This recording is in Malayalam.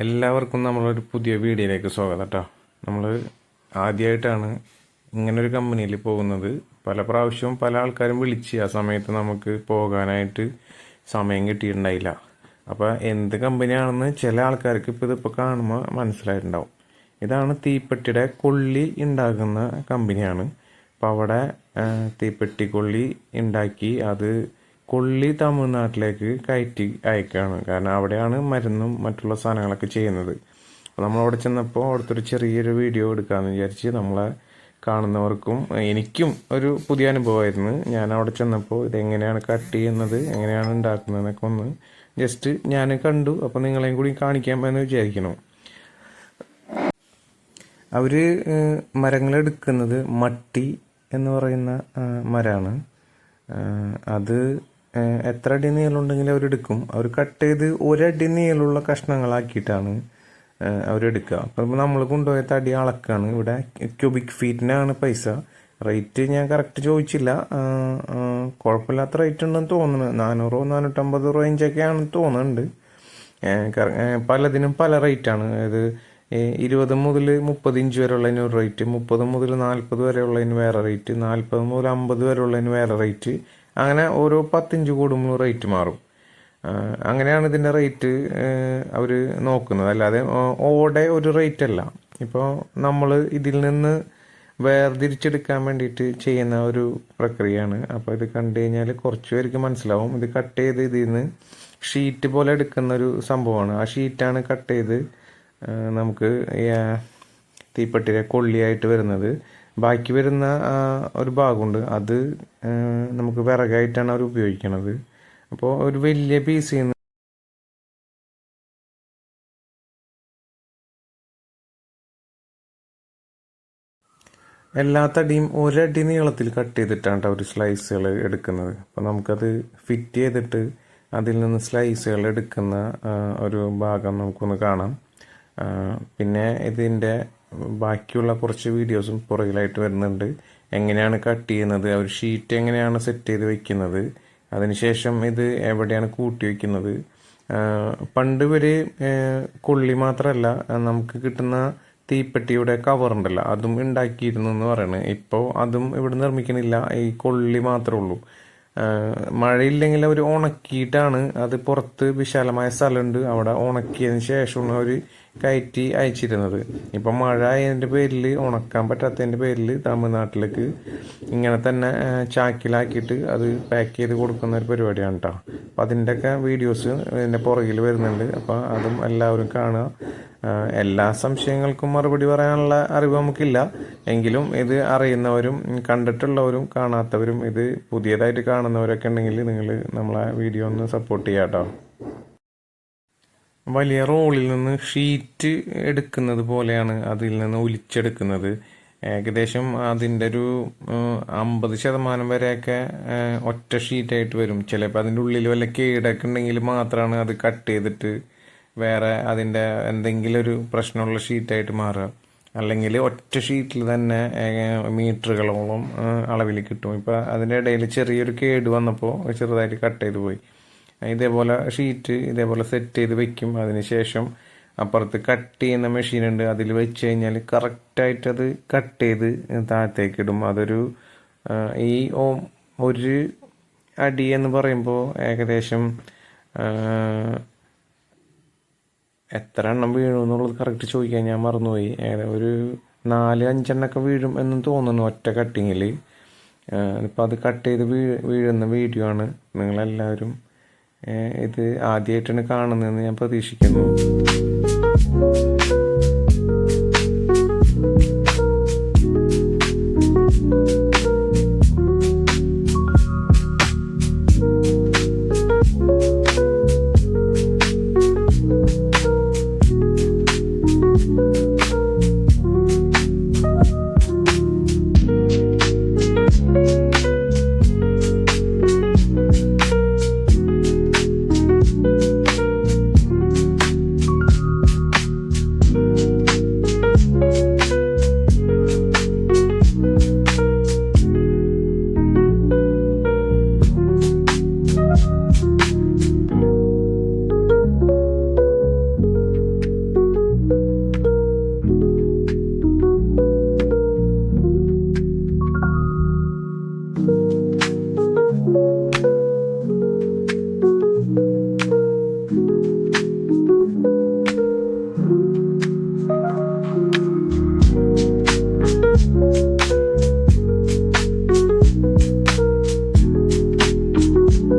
എല്ലാവർക്കും നമ്മളൊരു പുതിയ വീഡിയോയിലേക്ക് സ്വാഗതം കേട്ടോ. നമ്മൾ ആദ്യമായിട്ടാണ് ഇങ്ങനൊരു കമ്പനിയിൽ പോകുന്നത്. പല പ്രാവശ്യവും പല ആൾക്കാരും വിളിച്ച് ആ സമയത്ത് നമുക്ക് പോകാനായിട്ട് സമയം കിട്ടിയിട്ടുണ്ടായില്ല. അപ്പോൾ എന്ത് കമ്പനിയാണെന്ന് ചില ആൾക്കാർക്ക് ഇപ്പോൾ ഇതിപ്പോൾ കാണുമ്പോൾ മനസ്സിലായിട്ടുണ്ടാവും. ഇതാണ് തീപ്പെട്ടിയുടെ കൊള്ളി ഉണ്ടാക്കുന്ന കമ്പനിയാണ്. അപ്പോൾ അവിടെ തീപ്പെട്ടി കൊള്ളി ഉണ്ടാക്കി അത് കൊള്ളി തമിഴ്നാട്ടിലേക്ക് കയറ്റി അയക്കുകയാണ്. കാരണം അവിടെയാണ് മരുന്നും മറ്റുള്ള സാധനങ്ങളൊക്കെ ചെയ്യുന്നത്. നമ്മൾ അവിടെ ചെന്നപ്പോൾ അവിടുത്തെ ഒരു ചെറിയൊരു വീഡിയോ എടുക്കാമെന്ന് വിചാരിച്ച് നമ്മളെ കാണുന്നവർക്കും എനിക്കും ഒരു പുതിയ അനുഭവമായിരുന്നു. ഞാൻ അവിടെ ചെന്നപ്പോൾ ഇതെങ്ങനെയാണ് കട്ട് ചെയ്യുന്നത് എങ്ങനെയാണ് ഉണ്ടാക്കുന്നതെന്നൊക്കെ ഒന്ന് ജസ്റ്റ് ഞാൻ കണ്ടു. അപ്പോൾ നിങ്ങളെയും കൂടി കാണിക്കാം എന്ന് വിചാരിക്കണം അവർ മരങ്ങളെടുക്കുന്നത് മട്ടി എന്ന് പറയുന്ന മരമാണ് അത് എത്ര അടി നീളമുണ്ടെങ്കിലും അവരെടുക്കും അവർ കട്ട് ചെയ്ത് ഒരടി നീളമുള്ള കഷ്ണങ്ങളാക്കിയിട്ടാണ് അവരെടുക്കുക അപ്പം നമ്മൾ കൊണ്ടുപോയ തടി അളക്കാണ്. ഇവിടെ ക്യൂബിക് ഫീറ്റിനാണ് പൈസ. റേറ്റ് ഞാൻ കറക്റ്റ് ചോദിച്ചില്ല. കുഴപ്പമില്ലാത്ത റേറ്റ് ഉണ്ടെന്ന് തോന്നുന്നു. നാനൂറോ നാനൂറ്റമ്പത് റേഞ്ചൊക്കെയാണെന്ന് തോന്നുന്നുണ്ട്. പലതിനും പല റേറ്റാണ് അതായത് ഇരുപത് മുതൽ മുപ്പത് ഇഞ്ച് വരെയുള്ളതിന് ഒരു റേറ്റ് മുപ്പത് മുതൽ നാൽപ്പത് വരെ ഉള്ളതിന് വേറെ റേറ്റ് നാൽപ്പത് മുതൽ അമ്പത് വരെ ഉള്ളതിന് വേറെ റേറ്റ് അങ്ങനെ ഓരോ പത്തിഞ്ച് കൂടുമ്പോൾ റേറ്റ് മാറും. അങ്ങനെയാണ് ഇതിന്റെ റേറ്റ് അവർ നോക്കുന്നത്. അല്ലാതെ ഓടെ ഒരു റേറ്റ് അല്ല. ഇപ്പോൾ നമ്മൾ ഇതിൽ നിന്ന് വേർതിരിച്ചെടുക്കാൻ വേണ്ടിയിട്ട് ചെയ്യുന്ന ഒരു പ്രക്രിയയാണ്. അപ്പോൾ ഇത് കണ്ടു കഴിഞ്ഞാൽ കുറച്ച് പേർക്ക് മനസ്സിലാവും. ഇത് കട്ട് ചെയ്ത് ഇതിൽ നിന്ന് ഷീറ്റ് പോലെ എടുക്കുന്ന ഒരു സംഭവമാണ്. ആ ഷീറ്റാണ് കട്ട് ചെയ്ത് നമുക്ക് തീപ്പെട്ടിയുടെ കൊള്ളിയായിട്ട് വരുന്നത്. ബാക്കി വരുന്ന ഒരു ഭാഗമുണ്ട്. അത് നമുക്ക് വിറകായിട്ടാണ് അവർ ഉപയോഗിക്കുന്നത് അപ്പോൾ ഒരു വലിയ പീസിൽ നിന്ന് എല്ലാ തടിയും ഒരടി നീളത്തിൽ കട്ട് ചെയ്തിട്ടാണ് അവർ സ്ലൈസുകൾ എടുക്കുന്നത്. അപ്പോൾ നമുക്കത് ഫിറ്റ് ചെയ്തിട്ട് അതിൽ നിന്ന് സ്ലൈസുകൾ എടുക്കുന്ന ഒരു ഭാഗം നമുക്കൊന്ന് കാണാം. പിന്നെ ഇതിന്റെ ബാക്കിയുള്ള കുറച്ച് വീഡിയോസും പുറകിലായിട്ട് വരുന്നുണ്ട്. എങ്ങനെയാണ് കട്ട് ചെയ്യുന്നത്? അവർ ഷീറ്റ് എങ്ങനെയാണ് സെറ്റ് ചെയ്ത് വെക്കുന്നത്? അതിനുശേഷം ഇത് എവിടെയാണ് കൂട്ടി വയ്ക്കുന്നത് പണ്ട് ഇവർ കൊള്ളി മാത്രമല്ല നമുക്ക് കിട്ടുന്ന തീപ്പെട്ടിയുടെ കവർ ഉണ്ടല്ലോ അതും ഉണ്ടാക്കിയിരുന്നു എന്ന് പറയുന്നത് ഇപ്പോൾ അതും ഇവിടെ നിർമ്മിക്കണില്ല ഈ കൊള്ളി മാത്രമേ ഉള്ളൂ. മഴയില്ലെങ്കിൽ അവർ ഉണക്കിയിട്ടാണ് അത് പുറത്ത് വിശാലമായ സ്ഥലമുണ്ട്. അവിടെ ഉണക്കിയതിന് ശേഷമാണ് അവർ കയറ്റി അയച്ചിരുന്നത്. ഇപ്പം മഴ അതിന്റെ പേരിൽ ഉണക്കാൻ പറ്റാത്തതിന്റെ പേരിൽ തമിഴ്നാട്ടിലേക്ക് ഇങ്ങനെ തന്നെ ചാക്കിലാക്കിയിട്ട് അത് പാക്ക് ചെയ്ത് കൊടുക്കുന്ന ഒരു പരിപാടിയാണ് കേട്ടോ അപ്പം അതിന്റെയൊക്കെ വീഡിയോസ് ഇതിന്റെ പുറകിൽ വരുന്നുണ്ട്. അപ്പോൾ അതും എല്ലാവരും കാണുക. എല്ലാ സംശയങ്ങൾക്കും മറുപടി പറയാനുള്ള അറിവ് നമുക്കില്ല. എങ്കിലും ഇത് അറിയുന്നവരും കണ്ടിട്ടുള്ളവരും കാണാത്തവരും ഇത് പുതിയതായിട്ട് കാണുന്നവരൊക്കെ ഉണ്ടെങ്കിൽ നിങ്ങൾ നമ്മളെ വീഡിയോ ഒന്ന് സപ്പോർട്ട് ചെയ്യാം കേട്ടോ വലിയ റോളിൽ നിന്ന് ഷീറ്റ് എടുക്കുന്നത് പോലെയാണ് അതിൽ നിന്ന് ഒലിച്ചെടുക്കുന്നത്. ഏകദേശം അതിന്റെ ഒരു അമ്പത് ശതമാനം വരെയൊക്കെ ഒറ്റ ഷീറ്റായിട്ട് വരും. ചിലപ്പോൾ അതിന്റെ ഉള്ളിൽ വല്ല കേടൊക്കെ ഉണ്ടെങ്കിൽ മാത്രമാണ് അത് കട്ട് ചെയ്തിട്ട് വേറെ അതിന്റെ എന്തെങ്കിലും ഒരു പ്രശ്നമുള്ള ഷീറ്റായിട്ട് മാറുക. അല്ലെങ്കിൽ ഒറ്റ ഷീറ്റിൽ തന്നെ മീറ്ററുകളോളം അളവിൽ കിട്ടും. ഇപ്പം അതിന്റെ ഇടയിൽ ചെറിയൊരു കേട് വന്നപ്പോൾ ചെറുതായിട്ട് കട്ട് ചെയ്ത് പോയി. ഇതേപോലെ ഷീറ്റ് ഇതേപോലെ സെറ്റ് ചെയ്ത് വെക്കും. അതിനുശേഷം അപ്പുറത്ത് കട്ട് ചെയ്യുന്ന മെഷീനുണ്ട് അതിൽ വെച്ച് കഴിഞ്ഞാൽ കറക്റ്റായിട്ട് അത് കട്ട് ചെയ്ത് താഴത്തേക്ക് ഇടും. അതൊരു ഈ ഓം ഒരു അടി എന്ന് പറയുമ്പോൾ ഏകദേശം എത്ര എണ്ണം വീണു എന്നുള്ളത് കറക്റ്റ് ചോദിക്കാൻ ഞാൻ മറന്നുപോയി. ഒരു നാല് അഞ്ചെണ്ണൊക്കെ വീഴും എന്നും തോന്നുന്നു ഒറ്റ കട്ടിങ്ങിൽ ഇപ്പോൾ അത് കട്ട് ചെയ്ത് വീ വീഴുന്ന വീഡിയോ ആണ്. നിങ്ങളെല്ലാവരും ഇത് ആദ്യമായിട്ടാണ് കാണുന്നതെന്ന് ഞാൻ പ്രതീക്ഷിക്കുന്നു.